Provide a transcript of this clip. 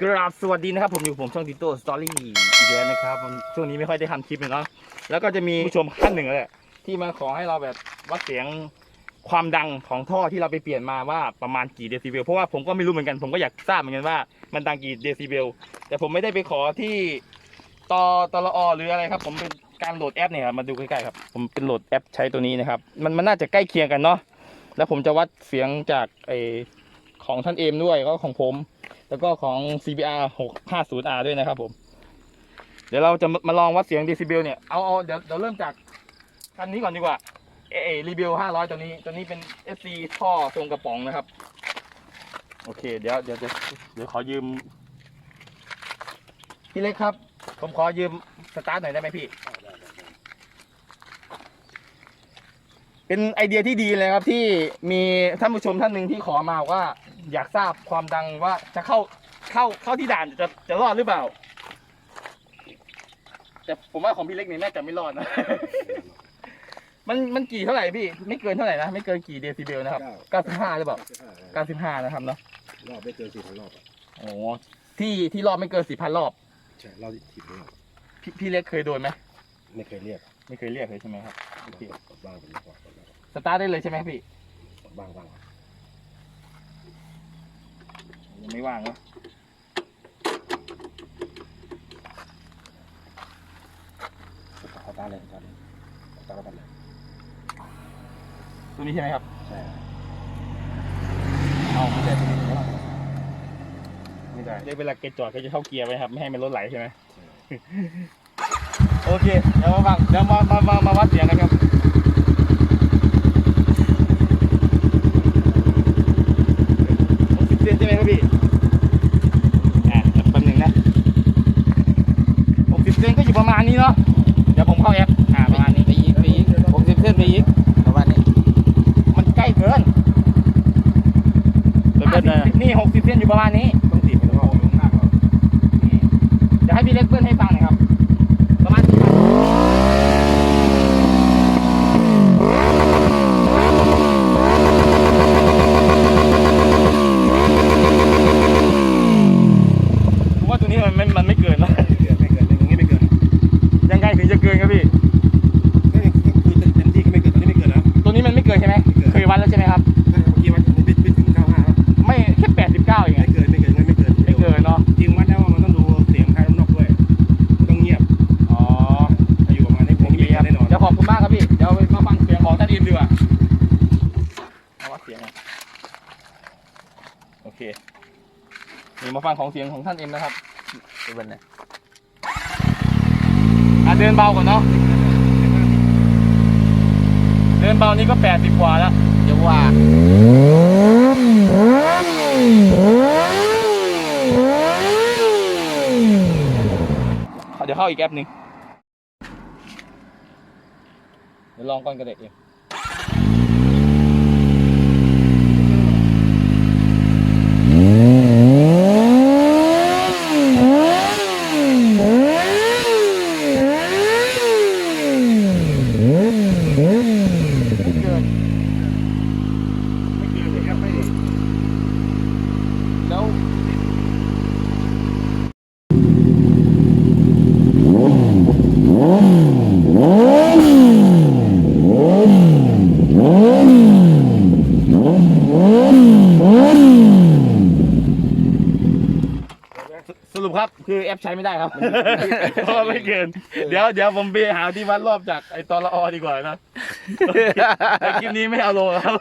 กราบสวัสดีนะครับผมอยู่ผมช่องติโต้สตอรี่อีกแล้วนะครับช่วงนี้ไม่ค่อยได้ทำคลิปเลยเนาะแล้วก็จะมีผู้ชมท่านหนึ่งแหละที่มาขอให้เราแบบวัดเสียงความดังของท่อที่เราไปเปลี่ยนมาว่าประมาณกี่เดซิเบลเพราะว่าผมก็ไม่รู้เหมือนกันผมก็อยากทราบเหมือนกันว่ามันดังกี่เดซิเบลแต่ผมไม่ได้ไปขอที่ตอตลอหรืออะไรครับ ผมเป็นการโหลดแอปเนี่ยครับมาดูใกล้ๆครับผมเป็นโหลดแอปใช้ตัวนี้นะครับ มันมันน่าจะใกล้เคียงกันเนาะแล้วผมจะวัดเสียงจากไอของท่านเอมด้วยก็ของผม แล้วก็ของ CBR 650R ด้วยนะครับผม เดี๋ยวเราจะมาลองวัดเสียงเดซิเบลเนี่ย เอาเอาเดี๋ยวเดี๋ยวเริ่มจากคันนี้ก่อนดีกว่า เอเอรีเบล500 ตัวนี้ ตัวนี้เป็น SC ท่อทรงกระป๋องนะครับ โอเค เดี๋ยวเดี๋ยวเดี๋ยวเดี๋ยวขอยืม พี่เล็กครับ ผมขอยืมสตาร์ทหน่อยได้ไหมพี่ เป็นไอเดียที่ดีเลยครับที่มีท่านผู้ชมท่านหนึ่งที่ขอมาว่า อยากทราบความดังว่าจะเข้าเข้าเข้าที่ด่านจะจะรอดหรือเปล่า แต่ผมว่าของพี่เล็กเนี่ยน่าจะไม่รอดนะ มันมันกี่เท่าไหร่พี่ ไม่เกินเท่าไหร่นะไม่เกินกี่เดซิเบลนะครับ95หรือเปล่า95นะครับเนาะรอบไม่เกินสี่พันรอบอะโอ้ที่ที่รอบไม่เกิน4,000รอบใช่รอบที่สิบรอบพี่พี่เล็กเคยโดนไหมไม่เคยเรียก ไม่เคยเรียกเลยใช่ไหมครับโอเคกดบ้างเป็นกว่ากดบ้างสตาร์ทได้เลยใช่ไหมพี่กดบ้างบ้าง ยังไม่ว่างเนาะเขาตาเลยตาเลยตาแล้วกันเลยตัวนี้ใช่ไหมครับ ใช่เอาไม่ใช่ตัวนี้ไม่ได้ได้เวลาเกจจอดก็จะเข้าเกียร์ไว้ครับ ไม่ให้มันรถไหลใช่ไหมใช่โอเค เดี๋ยวมาฟังเดี๋ยวมามามามาวัดเสียงกันครับหกสิบเซน ใช่ไหมครับพี่อะเดี๋ยวแป๊บหนึงนะหกสิบเซนก็อยู่ประมาณนี้เนาะเดี๋ยวผมเข้าแอปอ่าประมาณนี้ไปอีกไปอีกหกสิบเส้นไปอีกประมาณนี้มันใกล้เกินเบิ้ลๆนะ50นี่หกสิบเซนอยู่ประมาณนี้ต้องตีเป็นรอบลงหน้าก็เดี๋ยวให้พี่เล็กเบิ้ลให้ฟังหน่อยครับ ประมาณผมว่าตัวนี้มันไม่มันไม่เกินนะ ไม่เกินไม่เกินอย่างงี้ไม่เกิน ยังไงถึงจะเกิน ครับพี่ก็คือเต็มที่ก็ไม่เกินตอนนี้ไม่เกินนะตัวนี้มันไม่เกินใช่ไหมไม่เกินเคยวัดแล้วใช่ไหมครับเมื่อกี้มันบิดบิดถึงเก้าห้าไม่แค่แปดสิบเก้าเองไม่อะเกินไม่เกินไม่เกินไม่เกินเนาะจริงวัดแล้วว่ามันต้องดูเสียงภายนอกด้วยต้องเงียบอ๋อถ้าอยู่ประมาณนี้ผมโอเคมีครับแน่นอนเดี๋ยวขอบคุณมากครับพี่เดี๋ยวมาฟังเสียงของท่านอิมดีกว่ามาวัดเสียงกันโอเคเดี๋ยวมาฟังของเสียงของท่านเอ็มนะครับไปเบิ้ลนะอะ เดินเบาก่อนเนาะเดินเบานี่ก็แปดสิบกว่าแล้วเดี๋ยวว่าเดี๋ยวเข้าอีกแอปหนึ่งเดี๋ยวลองก่อนกระเด็กเองไม่เกิน ไม่เกินเลยครับไม่ แล้ว สรุปครับคือแอปใช้ไม่ได้ครับ เพราะว่าไม่เกิน เดี๋ยวเดี๋ยวผมไปหาที่วัดรอบจากไอ้ตอนละอดีกว่านะแต่คลิปนี้ไม่เอาลงครับ